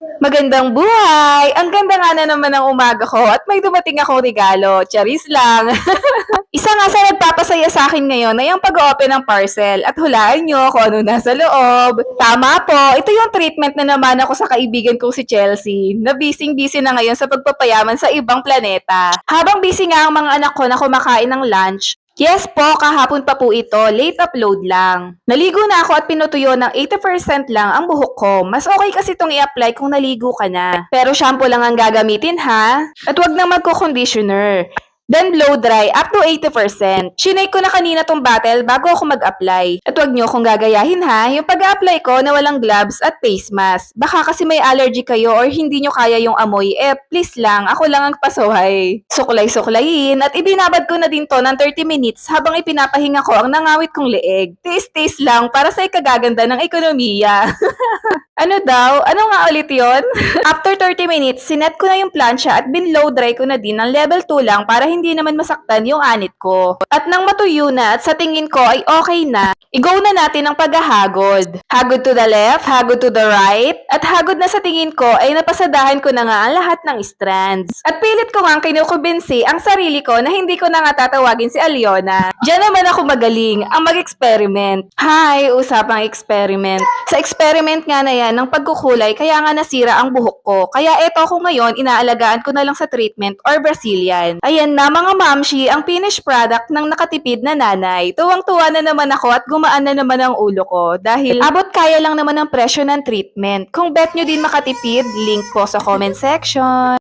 Magandang buhay! Ang ganda nga na naman ng umaga ko at may dumating akong regalo. Charis lang. Isa nga sa nagpapasaya sa akin ngayon ay ang pag-open ng parcel at hulaan nyo kung ano nasa loob. Tama po, ito yung treatment na naman ako sa kaibigan kong si Chelsea na busy-busy na ngayon sa pagpapayaman sa ibang planeta. Habang busy nga ang mga anak ko na kumakain ng lunch, Yes po, kahapon pa po ito, late upload lang. Naligo na ako at pinutuyo ng 80% lang ang buhok ko. Mas okay kasi itong i-apply kung naligo ka na. Pero shampoo lang ang gagamitin ha. At wag na magko-conditioner. Then blow dry up to 80%. Shinake ko na kanina tong bottle bago ako mag-apply. At wag nyo kung gagayahin ha, yung pag-apply ko na walang gloves at face mask. Baka kasi may allergy kayo or hindi nyo kaya yung amoy, eh please lang, ako lang ang pasuhay. Suklay-suklayin at ibinabad ko na din to ng 30 minutes habang ipinapahinga ko ang nangawit kong leeg. Taste-taste lang para sa ikagaganda ng ekonomiya. Ano daw? Ano nga ulit yon? After 30 minutes, sinet ko na yung plancha at binlow dry ko na din ng level 2 lang para hindi naman masaktan yung anit ko. At nang matuyo na at sa tingin ko ay okay na, i-go na natin ang paghahagod. Hagod to the left, hagod to the right, at hagod na sa tingin ko ay napasadahan ko na nga ang lahat ng strands. At pilit ko nga kinukubinsi ang sarili ko na hindi ko na nga tatawagin si Aliona. Diyan naman ako magaling, ang mag-experiment. Hi, usapang experiment. Sa experiment nga na yan ng pagkukulay kaya nga nasira ang buhok ko. Kaya eto ako ngayon, inaalagaan ko na lang sa treatment or Brazilian. Ayan na mga mamshi, ang finished product ng nakatipid na nanay. Tuwang-tuwa na naman ako at gumaan na naman ang ulo ko dahil abot kaya lang naman ang presyo ng treatment. Kung bet nyo din makatipid, link po sa comment section.